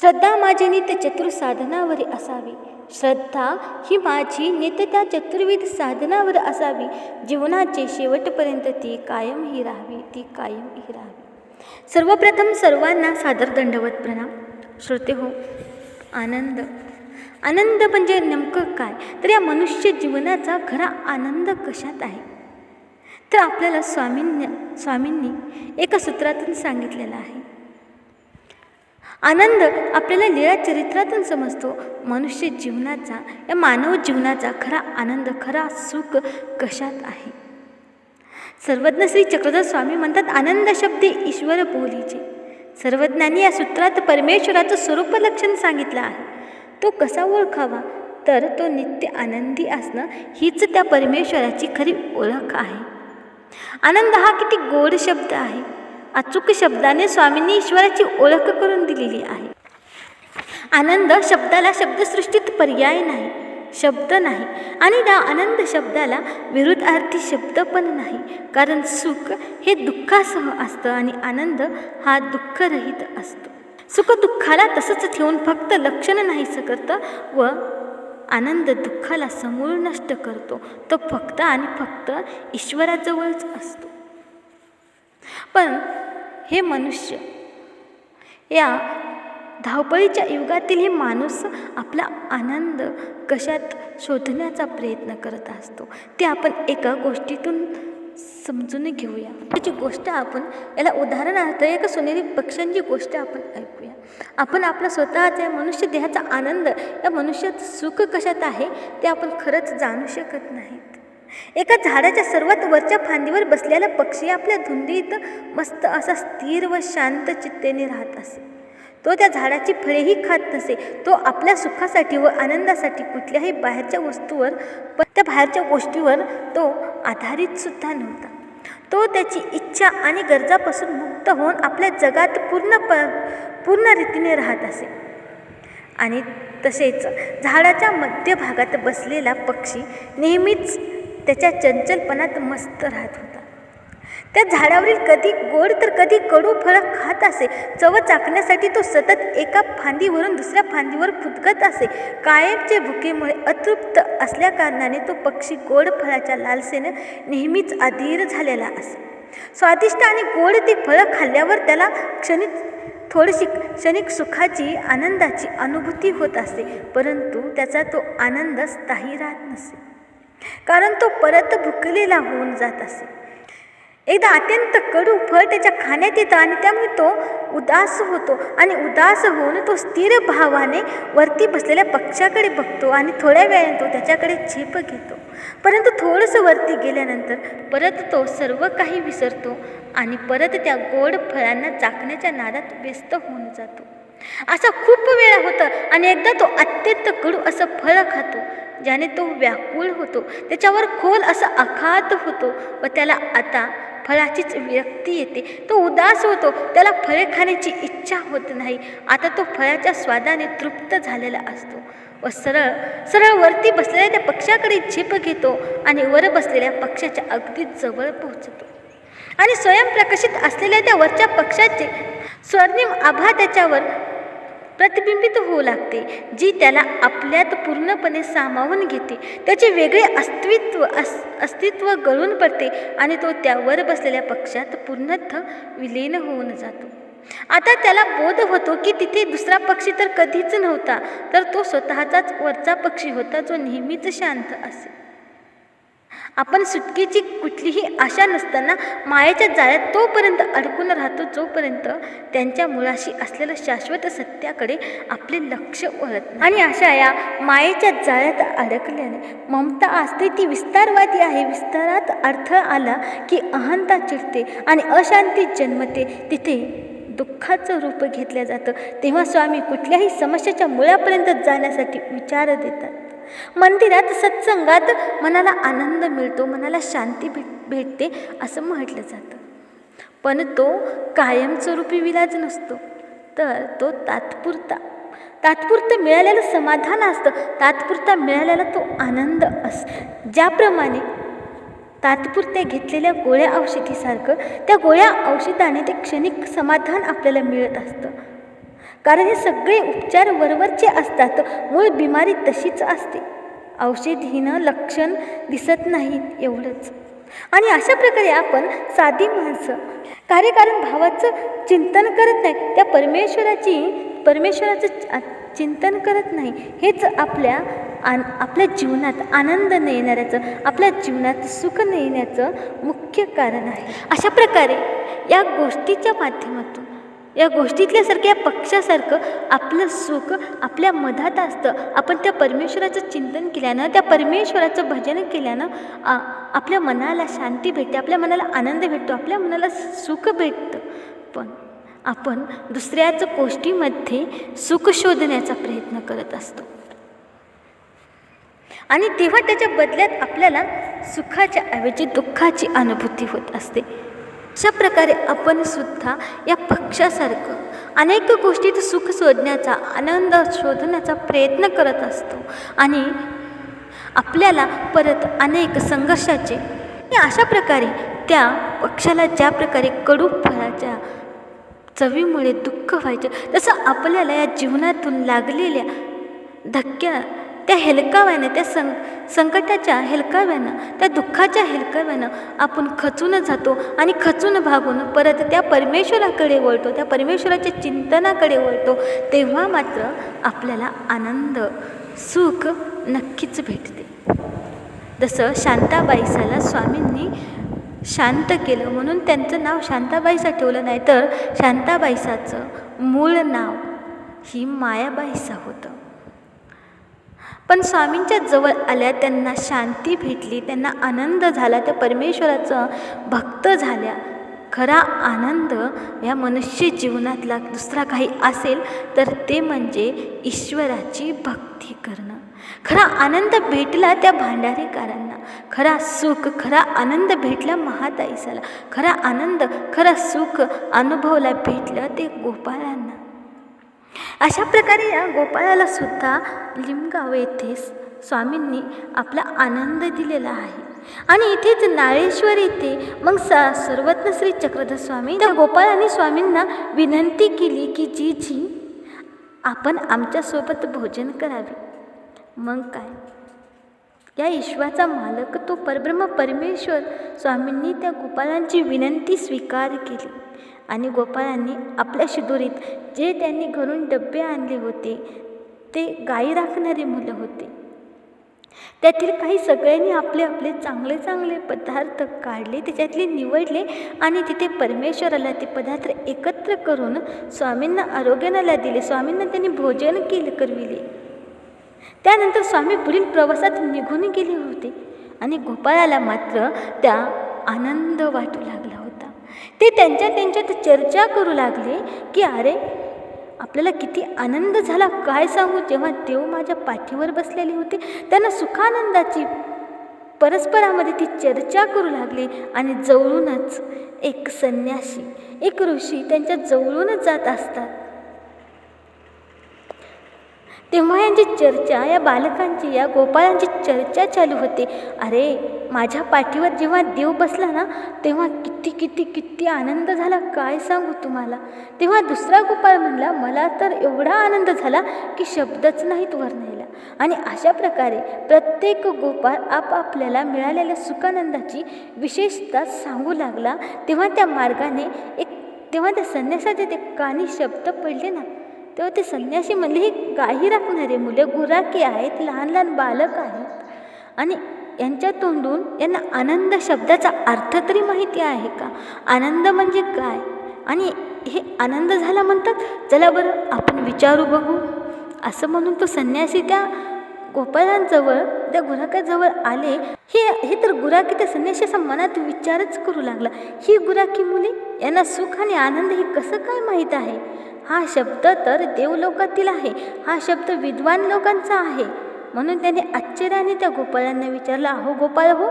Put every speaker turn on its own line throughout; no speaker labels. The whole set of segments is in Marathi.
श्रद्धा माझी नित्य चतुर साधनावर असावी. श्रद्धा ही माझी नित्य त्या चतुर्विध साधनावर असावी. जीवनाचे शेवटपर्यंत ती कायम ही राहावी ती कायम ही राहावी. सर्वप्रथम सर्वांना सादर दंडवत प्रणाम. श्रोते हो आनंद. आनंद म्हणजे नेमकं काय? तर या मनुष्य जीवनाचा खरा आनंद कशात आहे? तर आपल्याला स्वामींनी स्वामींनी एका सूत्रातून सांगितलेलं आहे. आनंद आपल्याला लीळा चरित्रातून समजतो. मनुष्य जीवनाचा या मानव जीवनाचा खरा आनंद खरा सुख कशात आहे? सर्वज्ञ श्री चक्रधर स्वामी म्हणतात आनंद शब्द ईश्वर बोलीचे. सर्वज्ञांनी या सूत्रात परमेश्वराचं स्वरूप लक्षण सांगितलं आहे. तो कसा ओळखावा? तर तो नित्य आनंदी असणं हीच त्या परमेश्वराची खरी ओळख आहे. आनंद हा किती गोड शब्द आहे. अचूक शब्दाने स्वामींनी ईश्वराची ओळख करून दिलेली आहे. आनंद शब्दाला शब्दसृष्टीत पर्याय नाही शब्द नाही आणि त्या आनंद शब्दाला विरुद्धार्थी शब्द पण नाही. कारण सुख हे दुःखासह असतं आणि आनंद हा दुःखरहित असतो. सुख दुःखाला तसंच ठेवून फक्त लक्षण नाहीसं करतं व आनंद दुःखाला समूळ नष्ट करतो. तो फक्त आणि फक्त ईश्वराजवळच असतो. पण हे मनुष्य या धावपळीच्या युगातील हे माणूस आपला आनंद कशात शोधण्याचा प्रयत्न करत असतो ते आपण एका गोष्टीतून समजून घेऊया. त्याची गोष्ट आपण याला उदाहरणार्थ एका सोनेरी पक्ष्यांची गोष्ट आपण ऐकूया. आपण आपला स्वतःच्या मनुष्य देहाचा आनंद या मनुष्यात सुख कशात आहे ते आपण खरंच जाणू शकत नाहीत. एका झाडाच्या सर्वात वरच्या फांदीवर बसलेला पक्षी आपल्या धुंदीत मस्त असा स्थिर व शांत चित्तेने राहत असे. तो त्या झाडाची फळेही खात नसे. तो आपल्या सुखासाठी व आनंदासाठी कुठल्याही बाहेरच्या वस्तूवर पण त्या बाहेरच्या गोष्टीवर तो आधारित सुद्धा नव्हता. तो त्याची इच्छा आणि गरजापासून मुक्त होऊन आपल्या जगात पूर्ण प पूर्ण रीतीने राहत असे. आणि तसेच झाडाच्या मध्यभागात बसलेला पक्षी नेहमीच त्याच्या चंचलपणात मस्त राहत होता. त्या झाडावरील कधी गोड तर कधी कडू फळं खात असे. चव चाकण्यासाठी तो सतत एका फांदीवरून दुसऱ्या फांदीवर फुटकत असे. कायमचे भुकेमुळे अतृप्त असल्या कारणाने तो पक्षी गोड फळाच्या लालसेनं नेहमीच अधीर झालेला असे. स्वादिष्ट आणि गोड ती फळं खाल्ल्यावर त्याला क्षणिक थोडीशी क्षणिक सुखाची आनंदाची अनुभूती होत असे. परंतु त्याचा तो आनंद स्थायी राहत नसे. कारण तो परत भुकलेला होऊन जात असे. एकदा अत्यंत कडू फळ त्याच्या खाण्यात येतं आणि त्यामुळे तो उदास होतो आणि उदास होऊन तो स्थिर भावाने वरती बसलेल्या पक्षाकडे बघतो आणि थोड्या वेळाने तो त्याच्याकडे झेप घेतो. परंतु थोडंसं वरती गेल्यानंतर परत तो सर्व काही विसरतो आणि परत त्या गोड फळांना चाकण्याच्या नादात व्यस्त होऊन जातो. असा खूप वेळा होतं आणि एकदा तो अत्यंत कडू असं फळ खातो. ज्याने तो व्याकुळ होतो त्याच्यावर खोल असा आघात होतो व त्याला आता फळाचीच व्यक्ती येते. तो उदास होतो त्याला फळे खाण्याची इच्छा होत नाही. आता तो फळाच्या स्वादाने तृप्त झालेला असतो व सरळ सरळ वरती बसलेल्या त्या पक्षाकडे झेप घेतो आणि वर बसलेल्या पक्षाच्या अगदी जवळ पोहोचतो. आणि स्वयंप्रकाशित असलेल्या त्या वरच्या पक्षाचे स्वर्णिम आभा त्याच्यावर प्रतिबिंबित होऊ लागते जी त्याला आपल्यात पूर्णपणे सामावून घेते. त्याचे वेगळे अस्तित्व अस अस्तित्व गळून पडते आणि तो त्यावर बसलेल्या पक्षात पूर्णतः विलीन होऊन जातो. आता त्याला बोध होतो की तिथे दुसरा पक्षी तर कधीच नव्हता तर तो स्वतःचाच वरचा पक्षी होता जो नेहमीच शांत असे. आपण सुटकेची कुठलीही आशा नसताना मायाच्या जाळ्यात तोपर्यंत अडकून राहतो जोपर्यंत त्यांच्या मुळाशी असलेलं शाश्वत सत्याकडे आपले लक्ष वळत आणि अशा या मायेच्या जाळ्यात अडकल्याने ममता असते ती विस्तारवादी आहे. विस्तारात अर्थ आला की अहंता चिडते आणि अशांती जन्मते. तिथे दुःखाचं रूप घेतलं जातं. तेव्हा स्वामी कुठल्याही समस्येच्या मुळापर्यंत जाण्यासाठी विचार देतात. मंदिरात सत्संगात मनाला आनंद मिळतो मनाला शांती भेट भेटते असं म्हटलं जातं. पण तो कायमस्वरूपी विलाज नसतो. तर तो तात्पुरता तात्पुरतं मिळालेलं समाधान असतं तात्पुरता मिळालेला तो आनंद अस ज्याप्रमाणे तात्पुरत्या घेतलेल्या गोळ्या औषधीसारखं त्या गोळ्या औषधाने ते क्षणिक समाधान आपल्याला मिळत असतं. कारण हे सगळे उपचार वरवरचे असतात. मूळ बिमारी तशीच असते. औषधीनं लक्षण दिसत नाहीत एवढंच. आणि अशा प्रकारे आपण साधी माणसं कार्यकारण भावाचं चिंतन करत नाही त्या परमेश्वराची परमेश्वराचं चिंतन करत नाही हेच आपल्या आन आपल्या जीवनात आनंद न येणाऱ्याचं आपल्या जीवनात सुख न येण्याचं मुख्य कारण आहे. अशा प्रकारे या गोष्टीच्या माध्यमातून या गोष्टीतल्यासारख्या पक्षासारखं आपलं सुख आपल्या मधात असतं. आपण त्या परमेश्वराचं चिंतन केल्यानं त्या परमेश्वराचं भजन केल्यानं आपल्या मनाला शांती भेटते आपल्या मनाला आनंद भेटतो आपल्या मनाला सुख भेटतं. पण आपण दुसऱ्याच गोष्टीमध्ये सुख शोधण्याचा प्रयत्न करत असतो. आणि तेव्हा त्याच्या बदल्यात आपल्याला सुखाच्या ऐवजी दुःखाची अनुभूती होत असते. अशा प्रकारे आपण सुद्धा या पक्षासारखं अनेक गोष्टीत सुख शोधण्याचा आनंद शोधण्याचा प्रयत्न करत असतो. आणि आपल्याला परत अनेक संघर्षाचे आणि अशा प्रकारे त्या पक्षाला ज्या प्रकारे कडू फळाच्या चवीमुळे दुःख व्हायचे तसं आपल्याला या जीवनातून लागलेल्या धक्क्या त्या हेलकाव्यानं त्या सं संकटाच्या हेलकाव्यानं त्या दुःखाच्या हेलकाव्यानं आपण खचून जातो आणि खचून भागून परत त्या परमेश्वराकडे वळतो त्या परमेश्वराच्या चिंतनाकडे वळतो तेव्हा मात्र आपल्याला आनंद सुख नक्कीच भेटते. जसं शांताबाईसाला स्वामींनी शांत केलं म्हणून त्यांचं नाव शांताबाईसा ठेवलं नाही तर शांताबाईसाचं मूळ नाव ही मायाबाईसा होतं. पण स्वामींच्या जवळ आल्या त्यांना शांती भेटली त्यांना आनंद झाला त्या परमेश्वराचं भक्त झाल्या. खरा आनंद या मनुष्य जीवनातला दुसरा काही असेल तर ते म्हणजे ईश्वराची भक्ती करणं. खरा आनंद भेटला त्या भांडारीकारांना. खरा सुख खरा आनंद भेटला महाताईसाला. खरा आनंद खरा सुख अनुभवला भेटलं ते गोपाळांना. अशा प्रकारे या गोपाळाला सुद्धा लिमगाव येथे स्वामींनी आपला आनंद दिलेला आहे. आणि इथेच नाळेश्वर येथे मग स सर्वज्ञ श्री चक्रधर स्वामी त्या गोपाळाने स्वामींना विनंती केली की जी जी आपण आमच्यासोबत भोजन करावे. मग काय? या ईश्वाचा मालक तो परब्रह्म परमेश्वर स्वामींनी त्या गोपाळांची विनंती स्वीकार केली. आणि गोपाळांनी आपल्या शिदोरीत जे त्यांनी घरून डबे आणले होते ते गायी राखणारी मुलं होते. त्यातील काही सगळ्यांनी आपले आपले चांगले चांगले पदार्थ काढले त्याच्यातले निवडले आणि तिथे परमेश्वराला ते पदार्थ एकत्र करून स्वामींना आरोग्यनाला दिले. स्वामींना त्यांनी भोजन केले करविले. त्यानंतर स्वामी पुढील प्रवासात निघून गेले होते आणि गोपाळाला मात्र त्या आनंद वाटू लागला होता. ते त्यांच्या त्यांच्यात चर्चा करू लागले की अरे आपल्याला किती आनंद झाला. काय सांगू जेव्हा देव माझ्या पाठीवर बसलेले होते त्यांना सुखानंदाची परस्परामध्ये ती चर्चा करू लागली आणि जवळूनच एक संन्यासी एक ऋषी त्यांच्या जवळूनच जात असतात. तेव्हा यांची चर्चा या बालकांची या गोपाळांची चर्चा चालू होते. अरे माझ्या पाठीवर जेव्हा देव बसला ना तेव्हा किती किती किती आनंद झाला काय सांगू तुम्हाला? तेव्हा दुसरा गोपाळ म्हणला मला तर एवढा आनंद झाला की शब्दच नाहीत वर्णायला आणि अशा प्रकारे प्रत्येक गोपाळ आपापल्याला मिळालेल्या सुखानंदाची विशेषता सांगू लागला. तेव्हा त्या मार्गाने एक तेव्हा त्या संन्यासाचे ते कानी शब्द पडले ना तेव्हा ते संन्यासी म्हणले ही गाही राखणारे मुलं गुराकी आहेत लहान लहान बालक आहेत. आणि यांच्या तोंडून यांना आनंद शब्दाचा अर्थ तरी माहिती आहे का? आनंद म्हणजे काय? आणि हे आनंद झाला म्हणतात चला बरं आपण विचारू बघू. असं म्हणून तो संन्यासी त्या गोपाळांजवळ त्या गुराकाजवळ आले. हे हे तर गुराकी त्या संन्याशाच्या मनात विचारच करू लागला. ही गुराकी मुले यांना सुख आणि आनंद हे कसं काय माहीत आहे? हा शब्द तर देवलोकातील आहे. हा शब्द विद्वान लोकांचा आहे. म्हणून त्याने आश्चर्याने त्या गोपाळांना विचारलं अहो गोपाळ हो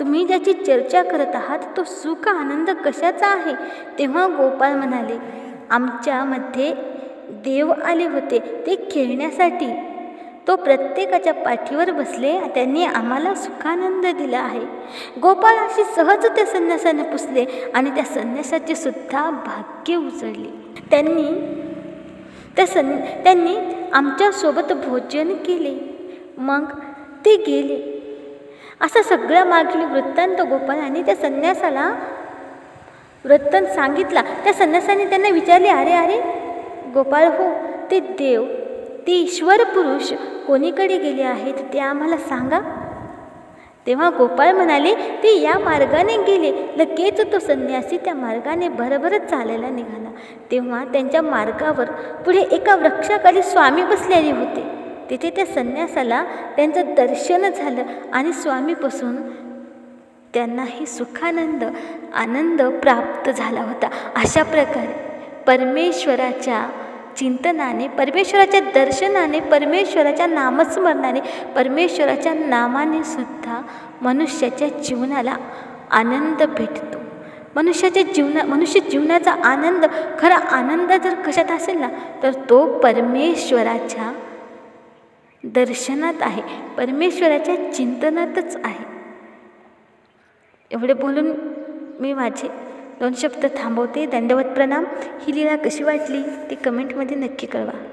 तुम्ही ज्याची चर्चा करत आहात तो सुख आनंद कशाचा आहे? तेव्हा गोपाळ म्हणाले आमच्यामध्ये देव आले होते ते खेळण्यासाठी. तो प्रत्येकाच्या पाठीवर बसले त्यांनी आम्हाला सुखानंद दिला आहे. गोपाळ अशी सहज त्या संन्यासाने पुसले आणि त्या संन्यासाचे सुद्धा भाग्य उजळले. त्यांनी त्या सं त्यांनी आमच्यासोबत भोजन केले. मग ते गेले. असा सगळ्या मागील वृत्तांत गोपाळाने त्या संन्यासाला वृत्तांत सांगितला. त्या संन्यासाने त्यांना विचारले अरे अरे गोपाळ हो ते देव ते ईश्वर पुरुष कोणीकडे गेले आहेत ते आम्हाला सांगा. तेव्हा गोपाळ म्हणाले ते या मार्गाने गेले. लगेच तो संन्यासी त्या मार्गाने भरभरत चालायला निघाला. तेव्हा त्यांच्या मार्गावर पुढे एका वृक्षाखाली स्वामी बसलेले होते. तिथे त्या संन्यासाला त्यांचं दर्शन झालं आणि स्वामीपासून त्यांनाही सुखानंद आनंद प्राप्त झाला होता. अशा प्रकारे परमेश्वराच्या चिंतनाने परमेश्वराच्या दर्शनाने परमेश्वराच्या नामस्मरणाने परमेश्वराच्या नामाने सुद्धा मनुष्याच्या जीवनाला आनंद भेटतो. मनुष्याच्या जीवना मनुष्य जीवनाचा आनंद खरा आनंद जर कशात असेल ना तर तो परमेश्वराच्या दर्शनात आहे. परमेश्वराच्या चिंतनातच आहे. एवढे बोलून मी माझे दोन शब्द थांबवते. दंडवत प्रणाम. ही लीला कशी वाटली ती कमेंटमध्ये नक्की कळवा.